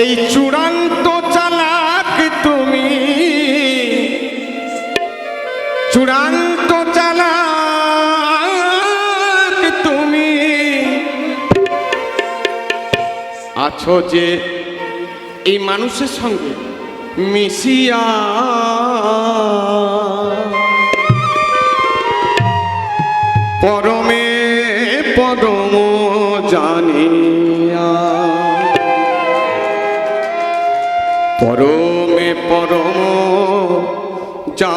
এই চূড়ান্ত চালাক তুমি। চূড়ান্ত চালাক তুমি। আছো যে এই মানুষের সঙ্গে মিশিয়া তুমি পরম যা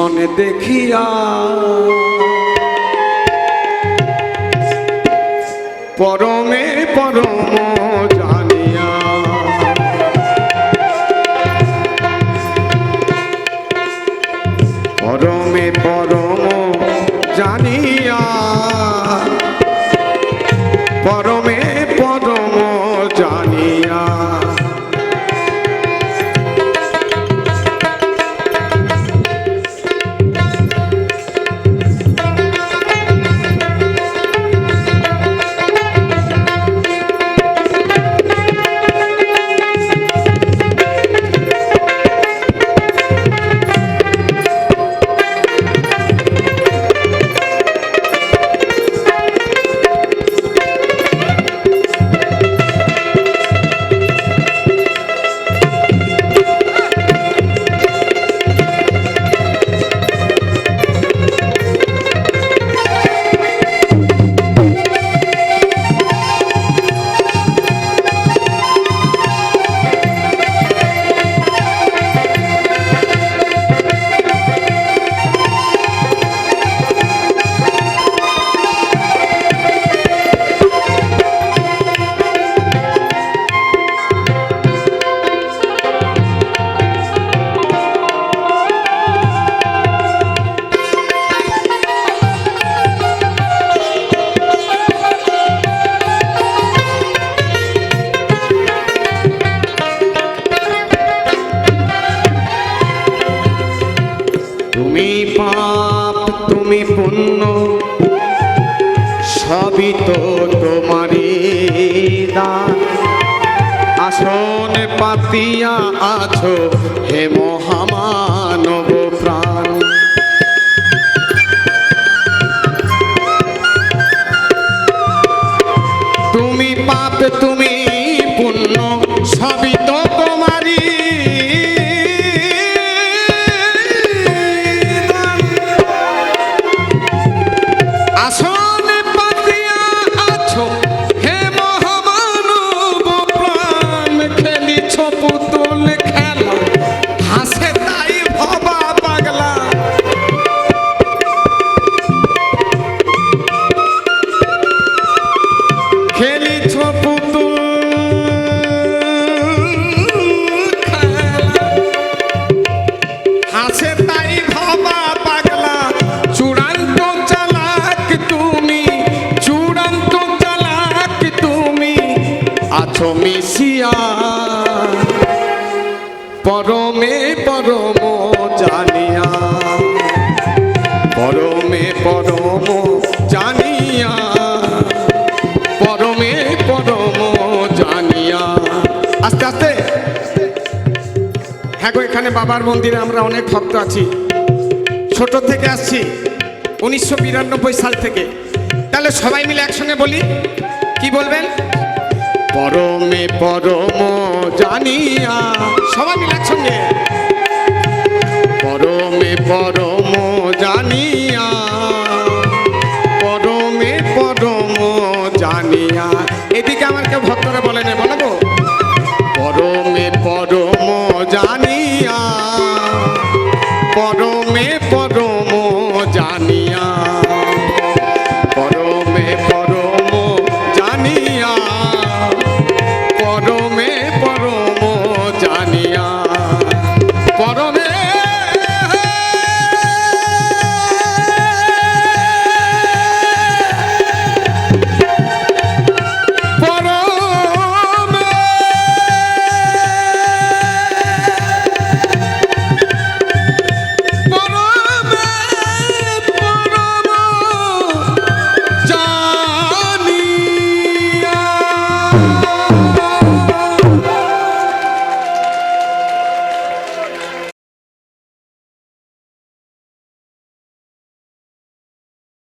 মনে দেখিয়া। পরমে পরম সবই তো তোমারই দান। আসন পাতিয়া আছো হে মহামানব প্রাণ তুমি পাপ তুমি মিশিয়া পরমে পরম জানিয়া। পরমে পরম জানিয়া। পরমে পরম জানিয়া। আস্তে আস্তে। হ্যাঁ গো, এখানে বাবার মন্দিরে আমরা অনেক ভক্ত আছি। ছোট থেকে আসছি, উনিশশো বিরানব্বই সাল থেকে। তাহলে সবাই মিলে একসঙ্গে বলি, কি বলবেন? পরমে পরম জানিয়া। সবাই মিলে একসঙ্গে।